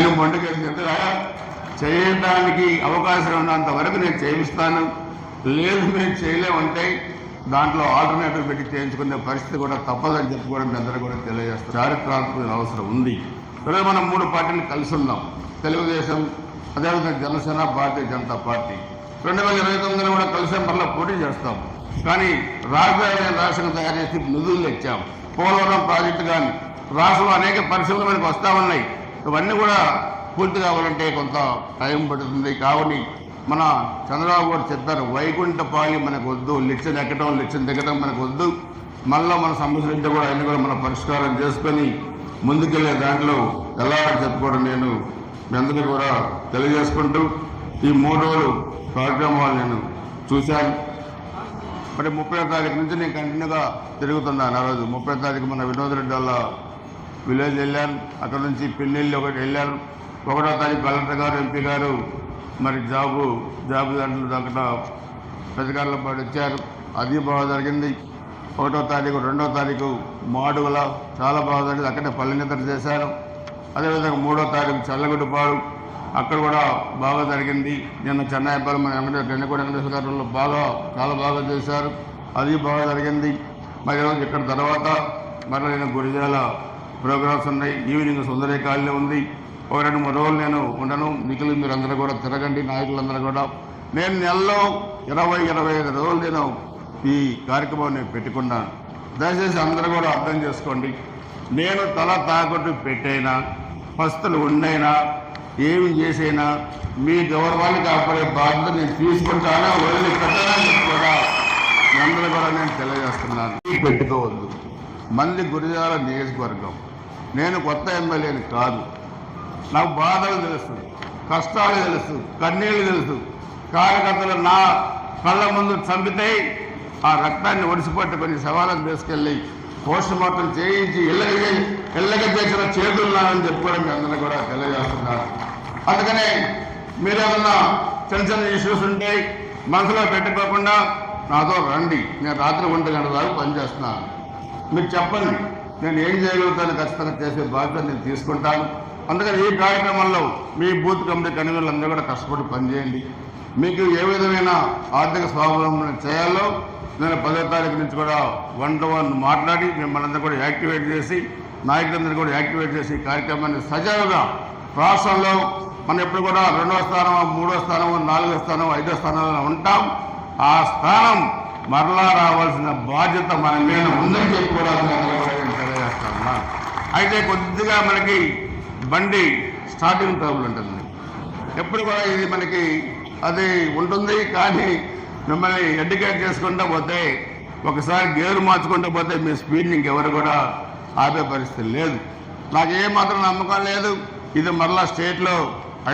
కానీ మొండకేసి ఎందుకు చేయడానికి అవకాశం ఉన్నంత వరకు నేను చేయిస్తాను. లేదు మేము చేయలేమంటే దాంట్లో ఆల్టర్నేటివ్ పెట్టి చేయించుకునే పరిస్థితి కూడా తప్పదని చెప్పుకోవడం అందరూ కూడా తెలియజేస్తారు చారిత్రాత్మక అవసరం ఉంది. ఈరోజు మనం మూడు పార్టీలు కలిసి ఉన్నాం. తెలుగుదేశం అదేవిధంగా జనసేన భారతీయ జనతా పార్టీ. రెండు వేల ఇరవై తొమ్మిదిలో కూడా కలిసి మరలా పోటీ చేస్తాం. కానీ రాజధాని రాష్ట్రం తయారు చేసి నిధులు తెచ్చాం. పోలవరం ప్రాజెక్టు కానీ రాష్ట్రంలో అనేక పరిశ్రమలు మనకు వస్తా ఉన్నాయి. ఇవన్నీ కూడా పూర్తి కావాలంటే కొంత టైం పడుతుంది. కావని మన చంద్రబాబు గారు చెప్తారు వైకుంఠపాలి మనకు వద్దు లిచ్చం ఎక్కడం లిచ్చం దిగడం మనకు వద్దు మళ్ళీ మన సమస్యలు కూడా అన్ని కూడా మనం పరిష్కారం చేసుకొని ముందుకెళ్ళే దాంట్లో ఎలా చెప్పుకోవడం నేను మీ అందరికీ కూడా తెలియజేసుకుంటూ ఈ మూడు రోజులు కార్యక్రమాలు నేను చూశాను. మరి ముప్పై తారీఖు నుంచి నేను కంటిన్యూగా తిరుగుతున్నాను ఆ రోజు. ముప్పై తారీఖు మన వినోద్ రెడ్డి వాళ్ళ విలేజ్ వెళ్ళాను అక్కడ నుంచి పెళ్ళిళ్ళు ఒకటి వెళ్ళాను ఒకటో తారీఖు కలెక్టర్ గారు ఎంపీ గారు మరి జాబు జాబు దాంట్లో అక్కడ ప్రతికారుల పాటు వచ్చారు. అది బాగా జరిగింది. ఒకటో తారీఖు రెండో తారీఖు మాడుగుల చాలా బాగా జరిగింది. అక్కడే పల్లెనిద్ర చేశారు. అదేవిధంగా మూడో తారీఖు చల్లగుడ్డపాడు. అక్కడ కూడా బాగా జరిగింది. నిన్న చెన్నైపాలెం మన వెంకట వెన్నకోటి వెంకటేశ్వర గారు బాగా చాలా బాగా చేశారు. అది బాగా జరిగింది. మరి ఇక్కడ తర్వాత మరి నేను గురిజాల ప్రోగ్రామ్స్ ఉన్నాయి. ఈవినింగ్ సుందరేకాలనే ఉంది. ఒక రెండు మూడు రోజులు నేను ఉండను. మిగిలిన మీరు అందరూ కూడా తిరగండి నాయకులందరూ కూడా. నేను నెలలో ఇరవై ఇరవై ఐదు రోజులు నేను ఈ కార్యక్రమం నేను పెట్టుకున్నాను దయచేసి అందరూ కూడా అర్థం చేసుకోండి. నేను తల తాకట్టు పెట్టైనా పస్తులు ఉండైనా ఏమి చేసైనా మీ గౌరవాన్ని కాపాడే బాధ్యత నేను తీసుకుంటానా వదిలి పెట్టడానికి కూడా అందరూ కూడా నేను తెలియజేస్తున్నాను. పెట్టుకోవద్దు. మంది గురిజాల నియోజకవర్గం. నేను కొత్త ఎమ్మెల్యేని కాదు. నాకు బాధలు తెలుసు కష్టాలు తెలుసు కన్నీళ్ళు తెలుసు. కార్యకర్తలు నా కళ్ళ ముందు చంపితే ఆ రక్తాన్ని ఒడిసిపట్టుకొని సవాళ్ళకు తీసుకెళ్ళి పోస్ట్ మార్టం చేయించి ఇళ్ళకి ఇళ్ళకి చేసిన చేతులున్నానని చెప్పుకోవడం మీ అందరూ కూడా తెలియజేస్తున్నారు అందుకనే మీరేమన్నా చిన్న చిన్న ఇష్యూస్ ఉంటే మనసులో పెట్టుకోకుండా నాతో రండి. నేను రాత్రి ఒంటి గంట దాకా పనిచేస్తున్నాను మీరు చెప్పండి. నేను ఏం చేయగలుగుతాను ఖచ్చితంగా చేసే బాధ్యత నేను తీసుకుంటాను. అందుకని ఈ కార్యక్రమంలో మీ బూత్ కమిటీ కన్వీనర్లు అందరూ కూడా కష్టపడి పనిచేయండి. మీకు ఏ విధమైన ఆర్థిక స్వావలంబన చేయాలో నేను పదో తారీఖు నుంచి కూడా వన్ టు వన్ మాట్లాడి మిమ్మల్ని అందరూ కూడా యాక్టివేట్ చేసి నాయకులందరూ కూడా యాక్టివేట్ చేసి ఈ కార్యక్రమాన్ని సజావుగా రాష్ట్రంలో మనం ఎప్పుడు కూడా రెండో స్థానం మూడో స్థానం నాలుగో స్థానం ఐదో స్థానంలో ఉంటాం. ఆ స్థానం మరలా రావాల్సిన బాధ్యత మన మీద ఉందని చెప్పి కూడా అయితే కొద్దిగా మనకి బండి స్టార్టింగ్ ట్రబుల్ ఉంటుంది. ఎప్పుడు కూడా ఇది మనకి అది ఉంటుంది కానీ మిమ్మల్ని ఎడ్యుకేట్ చేసుకుంటూ పోతే ఒకసారి గేరు మార్చుకుంటూ పోతే మీ స్పీడ్ని ఇంకెవరు కూడా ఆపే పరిస్థితి లేదు. నాకు ఏ మాత్రం నమ్మకం లేదు. ఇది మరలా స్టేట్లో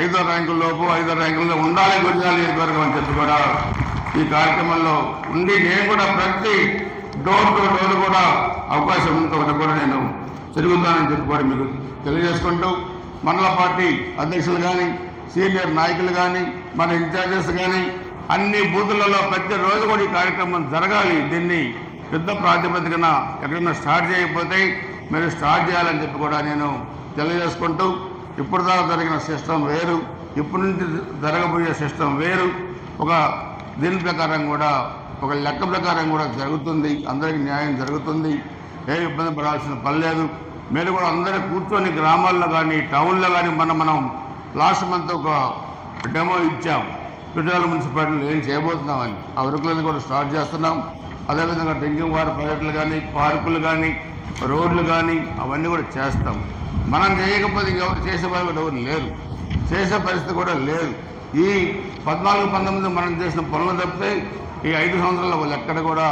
ఐదో ర్యాంకుల్లోపు ఐదో ర్యాంకుల్లో ఉండాలి గురిజాలి ఇదివరకు అని చెప్పి కూడా ఈ కార్యక్రమంలో ఉండి నేను కూడా ప్రతి డోర్ టు డోర్ కూడా అవకాశం ఉన్నంత కూడా నేను తిరుగుతానని చెప్పి కూడా మీకు తెలియజేసుకుంటూ మండల పార్టీ అధ్యక్షులు కానీ సీనియర్ నాయకులు కానీ మన ఇన్ఛార్జెస్ కానీ అన్ని బూతులలో ప్రతిరోజు కూడా ఈ కార్యక్రమం జరగాలి. దీన్ని పెద్ద ప్రాతిపదికన ఎక్కడైనా స్టార్ట్ చేయకపోతే మీరు స్టార్ట్ చేయాలని చెప్పి కూడా నేను తెలియజేసుకుంటూ ఇప్పుడు దాకా జరిగిన సిస్టమ్ వేరు ఇప్పటి నుంచి జరగబోయే సిస్టమ్ వేరు. ఒక దీని ప్రకారం కూడా ఒక లెక్క ప్రకారం కూడా జరుగుతుంది. అందరికీ న్యాయం జరుగుతుంది. ఏ ఇబ్బంది పడాల్సిన పని లేదు. మీరు కూడా అందరూ కూర్చొని గ్రామాల్లో కానీ టౌన్లో కానీ మనం మనం లాస్ట్ మంత్ ఒక డెమో ఇచ్చాం. పిటాల మున్సిపాలిటీలో ఏం చేయబోతున్నామని. ఆ వర్కులను కూడా స్టార్ట్ చేస్తున్నాం. అదేవిధంగా డ్రింకింగ్ వాటర్ ప్రాజెక్టులు కానీ పార్కులు కానీ రోడ్లు కానీ అవన్నీ కూడా చేస్తాం. మనం చేయకపోతే ఇంకెవరు చేసే వాళ్ళు కూడా ఎవరు లేరు. చేసే పరిస్థితి కూడా లేదు. ఈ పద్నాలుగు పంతొమ్మిది మనం చేసిన పనులు తప్పితే ఈ ఐదు సంవత్సరాల వాళ్ళు ఎక్కడ కూడా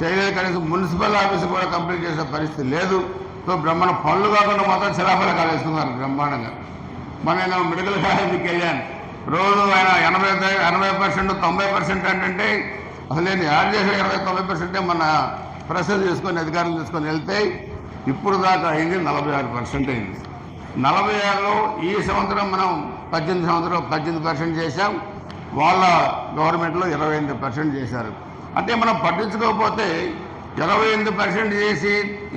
చేయలేదు కనీసం మున్సిపల్ ఆఫీస్ కూడా కంప్లీట్ చేసే పరిస్థితి లేదు. సో బ్రహ్మాండ పనులు కాకుండా మాత్రం శిలాఫల కాలేస్తున్నారు బ్రహ్మాండంగా. మన నేను మెడికల్ కాలేజీకి వెళ్ళాను రోజు ఆయన ఎనభై ఎనభై పర్సెంట్ తొంభై పర్సెంట్ అంటే అసలు నేను యాడ్ చేసిన ఇరవై తొంభై పర్సెంటే మన ప్రశ్నలు తీసుకొని అధికారులు తీసుకొని వెళ్తే ఇప్పుడు దాకా అయింది నలభై ఆరు పర్సెంట్ అయింది. నలభై ఆరులో ఈ సంవత్సరం మనం పద్దెనిమిది సంవత్సరం పద్దెనిమిది పర్సెంట్ చేశాం. వాళ్ళ గవర్నమెంట్లో ఇరవై ఎనిమిది పర్సెంట్ చేశారు. అంటే మనం పట్టించుకోకపోతే ఇరవై ఎనిమిది పర్సెంట్ చేసి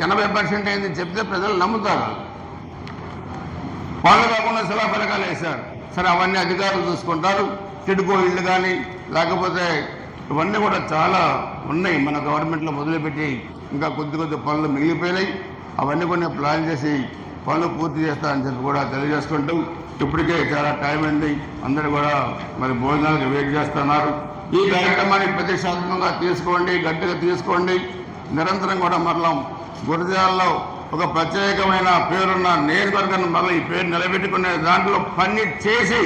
ఎనభై పర్సెంట్ అయింది చెప్తే ప్రజలు నమ్ముతారు. వాళ్ళు కాకుండా శిలా ఫలకాలు వేశారు. సరే అవన్నీ అధికారులు చూసుకుంటారు. తిడుకో ఇళ్ళు కానీ లేకపోతే ఇవన్నీ కూడా చాలా ఉన్నాయి. మన గవర్నమెంట్లో మొదలుపెట్టి ఇంకా కొద్ది కొద్ది పనులు మిగిలిపోయినాయి. అవన్నీ కొన్ని ప్లాన్ చేసి పనులు పూర్తి చేస్తారని చెప్పి కూడా తెలియజేసుకుంటూ ఇప్పటికే చాలా టైం అయింది. అందరూ కూడా మరి భోజనాలకు వెయిట్ చేస్తున్నారు. ఈ కార్యక్రమాన్ని ప్రతిష్టాత్మకంగా తీసుకోండి గట్టిగా తీసుకోండి. నిరంతరం కూడా మరలా గురజాలలో ఒక ప్రత్యేకమైన పేరున్న నియోజకవర్గాన్ని మరలా ఈ పేరు నిలబెట్టుకునే దాంట్లో పని చేసి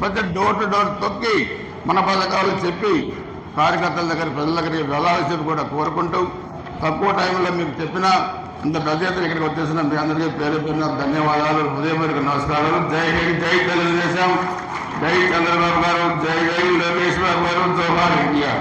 ప్రతి డోర్ టు డోర్ తొక్కి మన పథకాలు చెప్పి కార్యకర్తల దగ్గర ప్రజల దగ్గరికి వెళ్ళాలని చెప్పి కూడా కోరుకుంటూ తక్కువ టైంలో మీకు చెప్పిన అంత పెద్ద ఎత్తున ఇక్కడికి వచ్చేసిన అందరికీ పేరు పేరున ధన్యవాదాలు హృదయపూర్వక నమస్కారాలు. జై హింద్ జై తెలుగుదేశం. జై చంద్రబాబు గారు జై జై లోకేష్ బాబు గారు జోహార్ ఇండియా.